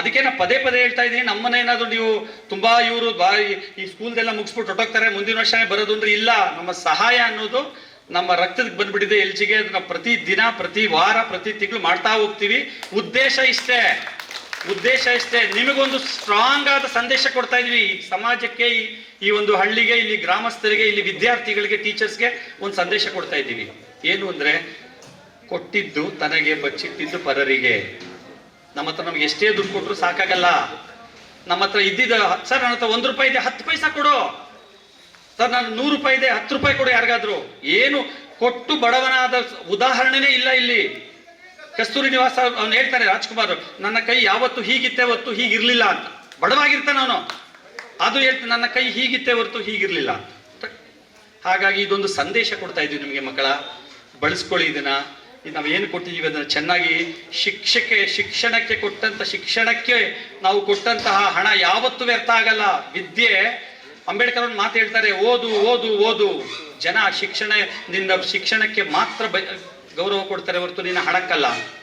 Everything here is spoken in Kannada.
ಅದಕ್ಕೆ ನಾ ಪದೇ ಪದೇ ಹೇಳ್ತಾ ಇದ್ದೀನಿ. ನಮ್ಮನ್ನ ಏನಾದ್ರು ನೀವು ತುಂಬಾ ಇವರು ಈ ಸ್ಕೂಲ್ದೆಲ್ಲ ಮುಗಿಸ್ಬಿಟ್ಟು ಹೊಟ್ಟೋಗ್ತಾರೆ ಮುಂದಿನ ವರ್ಷನೇ ಬರೋದು ಅಂದ್ರೆ ಇಲ್ಲ. ನಮ್ಮ ಸಹಾಯ ಅನ್ನೋದು ನಮ್ಮ ರಕ್ತಕ್ಕೆ ಬಂದ್ಬಿಟ್ಟಿದೆ ಎಲ್ಜಿಗೆ. ಅದನ್ನ ಪ್ರತಿ ದಿನ, ಪ್ರತಿ ವಾರ, ಪ್ರತಿ ತಿಂಗಳು ಮಾಡ್ತಾ ಹೋಗ್ತೀವಿ. ಉದ್ದೇಶ ಇಷ್ಟೇ. ಉದ್ದೇಶ ಇಷ್ಟೇ. ನಿಮಗೊಂದು ಸ್ಟ್ರಾಂಗ್ ಆದ ಸಂದೇಶ ಕೊಡ್ತಾ ಇದೀವಿ. ಸಮಾಜಕ್ಕೆ ಈ ಒಂದು ಹಳ್ಳಿಗೆ, ಇಲ್ಲಿ ಗ್ರಾಮಸ್ಥರಿಗೆ, ಇಲ್ಲಿ ವಿದ್ಯಾರ್ಥಿಗಳಿಗೆ, ಟೀಚರ್ಸ್ಗೆ ಒಂದು ಸಂದೇಶ ಕೊಡ್ತಾ ಇದ್ದೀವಿ. ಏನು ಅಂದ್ರೆ, ಕೊಟ್ಟಿದ್ದು ತನಗೆ ಬಚ್ಚಿಟ್ಟಿದ್ದು ಪರರಿಗೆ. ನಮ್ಮ ಹತ್ರ ನಮ್ಗೆ ಎಷ್ಟೇ ದುಡ್ಡು ಕೊಟ್ಟರು ಸಾಕಾಗಲ್ಲ. ನಮ್ಮ ಹತ್ರ ಇದ್ದಿದ್ದ, ಸರ್, ನನ್ನ ಹತ್ರ ಒಂದು ರೂಪಾಯಿ ಇದೆ, ಹತ್ತು ಪೈಸಾ ಕೊಡು. ಸರ್, ನಾನು ನೂರು ರೂಪಾಯಿ ಇದೆ, ಹತ್ತು ರೂಪಾಯಿ ಕೊಡು ಯಾರಿಗಾದ್ರು. ಏನು ಕೊಟ್ಟು ಬಡವನಾದ ಉದಾಹರಣೆನೇ ಇಲ್ಲ ಇಲ್ಲಿ. ಕಸ್ತೂರಿ ನಿವಾಸ ಅವ್ನು ಹೇಳ್ತಾರೆ, ರಾಜ್ಕುಮಾರ್ ನನ್ನ ಕೈ ಯಾವತ್ತು ಹೀಗಿತ್ತೆ ಹೊತ್ತು ಹೀಗಿರ್ಲಿಲ್ಲ ಅಂತ. ಬಡವಾಗಿರ್ತಾನೆ ಅವನು ಅದು ಹೇಳ್ತಾನೆ ನನ್ನ ಕೈ ಹೀಗಿತ್ತೆ ಹೊರತು ಹೀಗಿರ್ಲಿಲ್ಲ ಹಾಗಾಗಿ ಇದೊಂದು ಸಂದೇಶ ಕೊಡ್ತಾ ಇದ್ದೀವಿ ನಿಮಗೆ ಮಕ್ಕಳ. ಬಳಸ್ಕೊಳ್ಳಿ ಇದನ್ನ. ಇದು ನಾವು ಏನು ಕೊಟ್ಟಿದ್ದೀವಿ ಅದನ್ನು ಚೆನ್ನಾಗಿ ಶಿಕ್ಷಕ್ಕೆ, ಶಿಕ್ಷಣಕ್ಕೆ ಕೊಟ್ಟಂಥ ಶಿಕ್ಷಣಕ್ಕೆ ನಾವು ಕೊಟ್ಟಂತಹ ಹಣ ಯಾವತ್ತೂ ವ್ಯರ್ಥ ಆಗಲ್ಲ. ವಿದ್ಯೆ, ಅಂಬೇಡ್ಕರ್ ಅವ್ರು ಮಾತು ಹೇಳ್ತಾರೆ, ಓದು ಓದು ಓದು. ಜನ ಶಿಕ್ಷಣ, ನಿನ್ನ ಶಿಕ್ಷಣಕ್ಕೆ ಮಾತ್ರ ಬ- ಗೌರವ ಕೊಡ್ತಾರೆ ಹೊರತು ನಿನ್ನ ಹಣಕ್ಕಲ್ಲ.